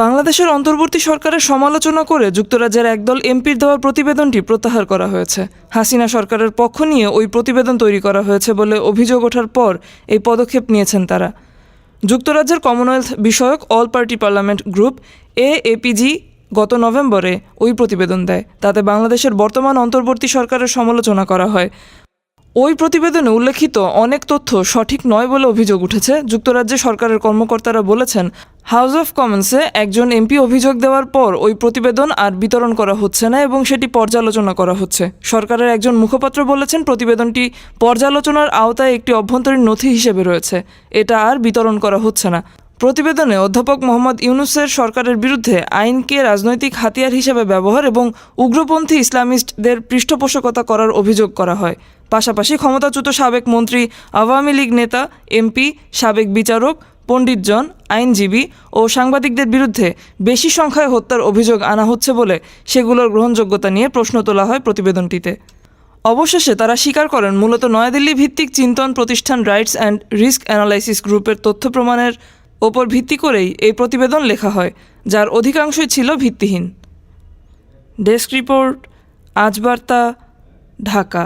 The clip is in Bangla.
বাংলাদেশের অন্তর্বর্তী সরকারের সমালোচনা করে যুক্তরাজ্যের একদল এমপির দেওয়া প্রতিবেদনটি প্রত্যাহার করা হয়েছে। হাসিনা সরকারের পক্ষ নিয়ে ওই প্রতিবেদন তৈরি করা হয়েছে বলে অভিযোগ ওঠার পর এই পদক্ষেপ নিয়েছেন তারা। যুক্তরাজ্যের কমনওয়েলথ বিষয়ক অল পার্টি পার্লামেন্ট গ্রুপ এ এপিজি গত নভেম্বরে ওই প্রতিবেদন দেয়। তাতে বাংলাদেশের বর্তমান অন্তর্বর্তী সরকারের সমালোচনা করা হয়। ওই প্রতিবেদনে উল্লেখিত অনেক তথ্য সঠিক নয় বলে অভিযোগ উঠেছে। যুক্তরাজ্যে সরকারের কর্মকর্তারা বলেছেন, হাউস অফ কমন্সে একজন এমপি অভিযোগ দেওয়ার পর ওই প্রতিবেদন আর বিতরণ করা হচ্ছে না এবং সেটি পর্যালোচনা করা হচ্ছে। সরকারের একজন মুখপাত্র বলেছেন, প্রতিবেদনটি পর্যালোচনার আওতায় একটি অভ্যন্তরীণ নথি হিসেবে রয়েছে। এটা আর বিতরণ করা হচ্ছে না। প্রতিবেদনে অধ্যাপক মোহাম্মদ ইউনুসের সরকারের বিরুদ্ধে আইনকে রাজনৈতিক হাতিয়ার হিসেবে ব্যবহার এবং উগ্রপন্থী ইসলামিস্টদের পৃষ্ঠপোষকতা করার অভিযোগ করা হয়। পাশাপাশি ক্ষমতাচ্যুত সাবেক মন্ত্রী, আওয়ামী লীগ নেতা এমপি সাবেক বিচারক, পণ্ডিতজন, আইনজীবী ও সাংবাদিকদের বিরুদ্ধে বেশি সংখ্যায় হত্যার অভিযোগ আনা হচ্ছে বলে সেগুলোর গ্রহণযোগ্যতা নিয়ে প্রশ্ন তোলা হয় প্রতিবেদনটিতে। অবশেষে তারা স্বীকার করেন, মূলত নয়াদিল্লি ভিত্তিক চিন্তন প্রতিষ্ঠান রাইটস অ্যান্ড রিস্ক অ্যানালাইসিস গ্রুপের তথ্য প্রমাণের ওপর ভিত্তি করেই এই প্রতিবেদন লেখা হয়, যার অধিকাংশই ছিল ভিত্তিহীন। Desk report, Ajbarta, Dhaka.